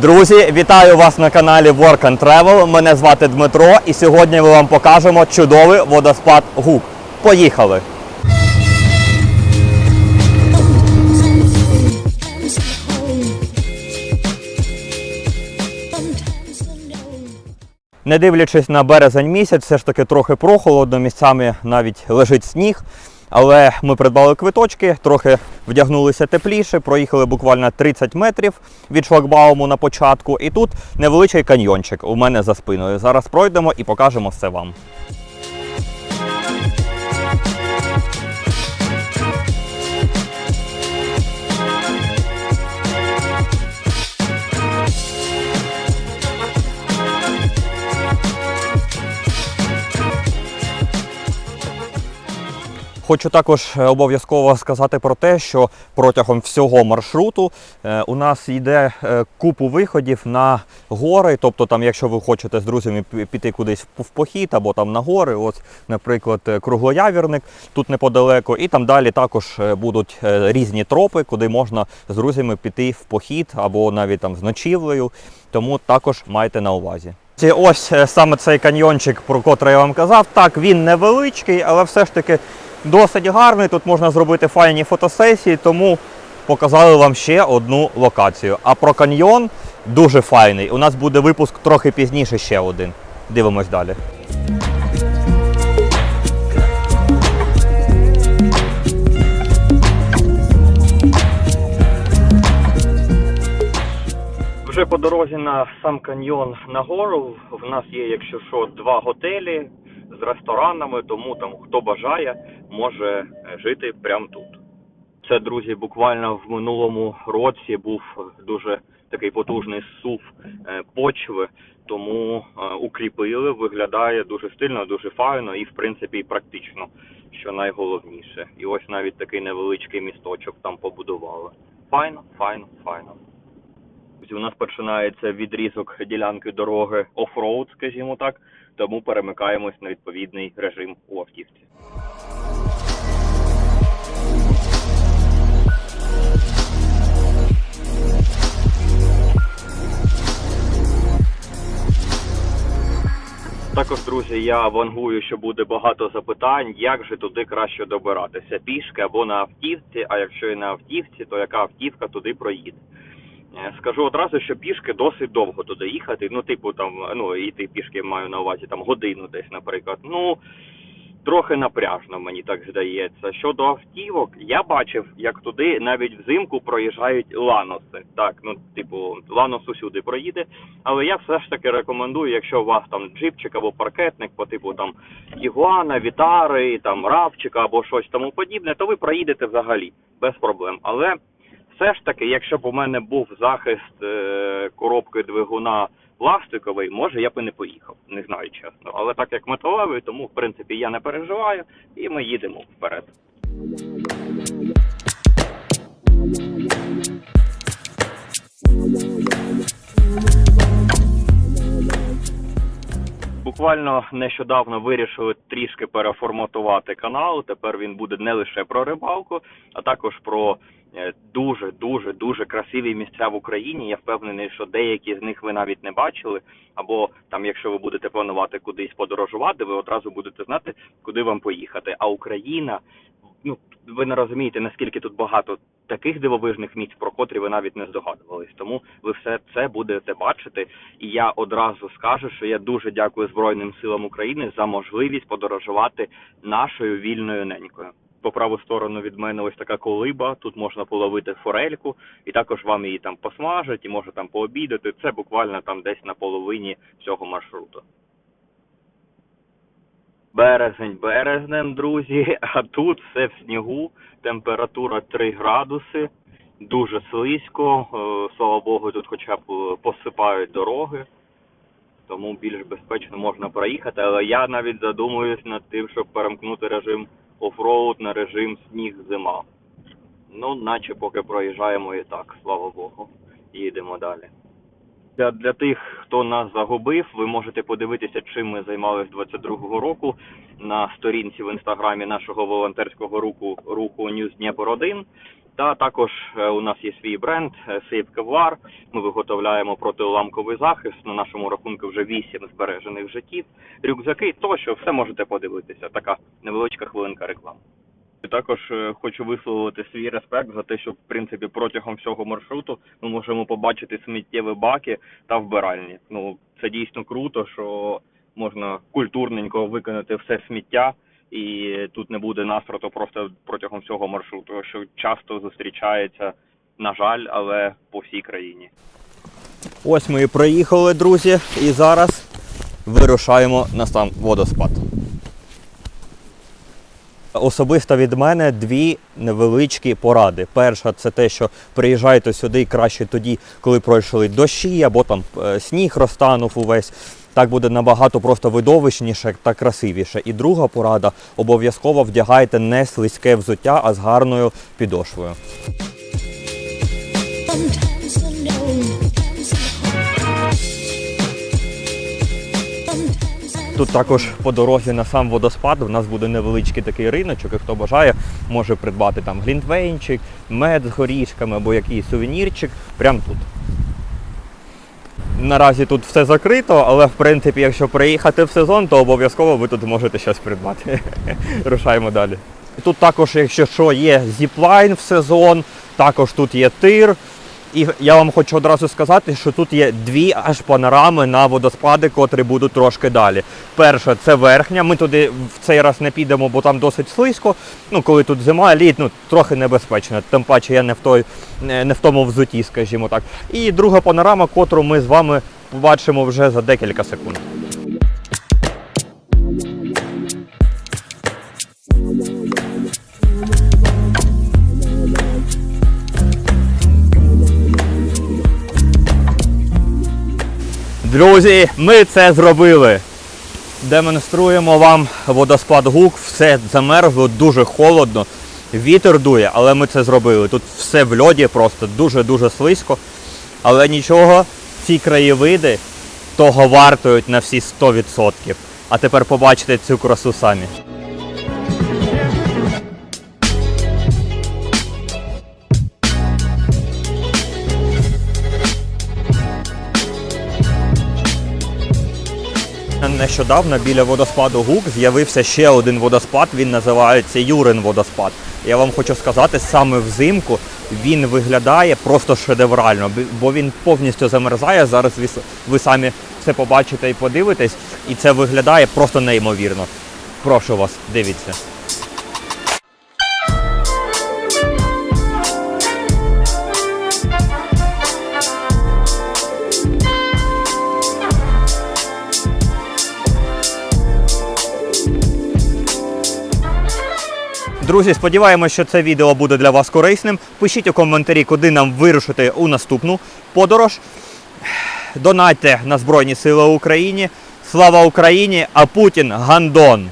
Друзі, вітаю вас на каналі Work and Travel. Мене звати Дмитро, і сьогодні ми вам покажемо чудовий водоспад Гук. Поїхали! Не дивлячись на березень місяць, все ж таки трохи прохолодно, місцями навіть лежить сніг. Але ми придбали квиточки, трохи вдягнулися тепліше, проїхали буквально 30 метрів від шлагбауму на початку. І тут невеличкий каньйончик у мене за спиною. Зараз пройдемо і покажемо все вам. Хочу також е, обов'язково сказати про те, що протягом всього маршруту е, у нас йде е, купу виходів на гори. Тобто, там, якщо ви хочете з друзями піти кудись в похід або там на гори, от, наприклад, круглоявірник тут неподалеку, і там далі також будуть різні тропи, куди можна з друзями піти в похід або навіть там з ночівлею. Тому також майте на увазі. Ось саме цей каньйончик, про котрий я вам казав. Так, він невеличкий, але все ж таки досить гарний. Тут можна зробити файні фотосесії, тому показали вам ще одну локацію. А про каньйон дуже файний. У нас буде випуск трохи пізніше ще один. Дивимось далі. Вже по дорозі на сам каньйон на гору. В нас є, якщо що, два готелі з ресторанами, тому там хто бажає, може жити прямо тут. Це, друзі, буквально в минулому році був дуже такий потужний сув е, почви, тому е, укріпили, виглядає дуже стильно, дуже файно і, в принципі, практично, що найголовніше. І ось навіть такий невеличкий місточок там побудували. Файно, файно, файно. У нас починається відрізок ділянки дороги офроуд, скажімо так, тому перемикаємось на відповідний режим у автівці. Також, друзі, я вангую, що буде багато запитань, як же туди краще добиратися, пішки або на автівці. А якщо і на автівці, то яка автівка туди проїде? Е, Скажу одразу, що пішки досить довго туди їхати. Ну, типу, там, ну іти пішки маю на увазі там годину десь, наприклад. Ну трохи напряжно, мені так здається. Щодо автівок, я бачив, як туди навіть взимку проїжджають ланоси. Так, ну типу, ланос усюди проїде. Але я все ж таки рекомендую, якщо у вас там джипчик або паркетник по типу там Ігуана, Вітари, там Равчика або щось тому подібне, то ви проїдете взагалі без проблем. Але все ж таки, якщо б у мене був захист е, коробки двигуна пластиковий, може я би не поїхав. Не знаю чесно. Але так як металевий, тому в принципі я не переживаю, і ми їдемо вперед. Буквально нещодавно вирішили трішки переформатувати канал. Тепер він буде не лише про рибалку, а також про е, дуже дуже дуже красиві місця в Україні. Я впевнений, що деякі з них ви навіть не бачили. Або там, якщо ви будете планувати кудись подорожувати, ви одразу будете знати, куди вам поїхати. А Україна, ну ви не розумієте, наскільки тут багато таких дивовижних місць, про котрі ви навіть не здогадувались. Тому ви все це будете бачити. І я одразу скажу, що я дуже дякую Збройним силам України за можливість подорожувати нашою вільною ненькою. По праву сторону від мене ось така колиба. Тут можна половити форельку, і також вам її там посмажать, і може там пообідати. Це буквально там десь на половині цього маршруту. Березень березнем, друзі, а тут все в снігу, температура 3 градуси, дуже слизько. е, Слава Богу, тут хоча б е, посипають дороги, тому більш безпечно можна проїхати. Але я навіть задумуюсь над тим, щоб перемкнути режим офроуд на режим сніг зима. Ну, наче поки проїжджаємо і так, слава Богу. Їдемо далі. Для, для тих, хто нас загубив, ви можете подивитися, чим ми займалися 22-го року на сторінці в інстаграмі нашого волонтерського руху руху News Дніпро 1 Та також е, у нас є свій бренд е, Save Kevlar. Ми виготовляємо протиуламковий захист. На нашому рахунку вже 8 збережених життів, рюкзаки тощо, все можете подивитися. Така невеличка хвилинка реклами. І Також е, хочу висловити свій респект за те, що в принципі протягом всього маршруту ми можемо побачити сміттєві баки та вбиральні. Ну це дійсно круто, що можна культурненько виконати все сміття, і тут не буде настроту просто протягом всього маршруту, що часто зустрічається, на жаль, але по всій країні. Ось ми і проїхали, друзі, і зараз вирушаємо на сам водоспад. Особисто від мене дві невеличкі поради. Перша це те, що приїжджайте сюди краще тоді, коли пройшли дощі або там е, сніг розтанув увесь. Так буде набагато просто видовищніше та красивіше. І друга порада обов'язково вдягайте не слизьке взуття, а з гарною підошвою. Тут також по дорозі на сам водоспад у нас буде невеличкий такий риночок, і хто бажає, може придбати там глінтвейнчик, мед з горішками або якийсь сувенірчик прямо тут. Наразі тут все закрито, але в принципі, якщо приїхати в сезон, то обов'язково ви тут можете щось придбати. Рушаємо далі. Тут також, якщо що, є зіплайн в сезон, також тут є тир. І я вам хочу одразу сказати, що тут є дві аж панорами на водоспади, котрі будуть трошки далі. Перша це верхня. Ми туди в цей раз не підемо, бо там досить слизько. Ну, коли тут зима, літ, ну трохи небезпечно. Тим паче я не в той не в тому взуті, скажімо так. І друга панорама, котру ми з вами побачимо вже за декілька секунд. Друзі, ми це зробили. Демонструємо вам водоспад Гук. Все замерзло, дуже холодно. Вітер дує, але ми це зробили. Тут все в льоді, просто дуже-дуже слизько. Але нічого, ці краєвиди того вартують на всі 100%. А тепер побачите цю красу самі. Нещодавно біля водоспаду Гук з'явився ще один водоспад, він називається Юрин водоспад. Я вам хочу сказати, саме взимку він виглядає просто шедеврально, бо він повністю замерзає. Зараз ви, самі все побачите і подивитесь, і це виглядає просто неймовірно. Прошу вас, дивіться. Друзі, сподіваємося, що це відео буде для вас корисним. Пишіть у коментарі, куди нам вирушити у наступну подорож. Донатьте на Збройні Сили України. Слава Україні! А Путін гандон!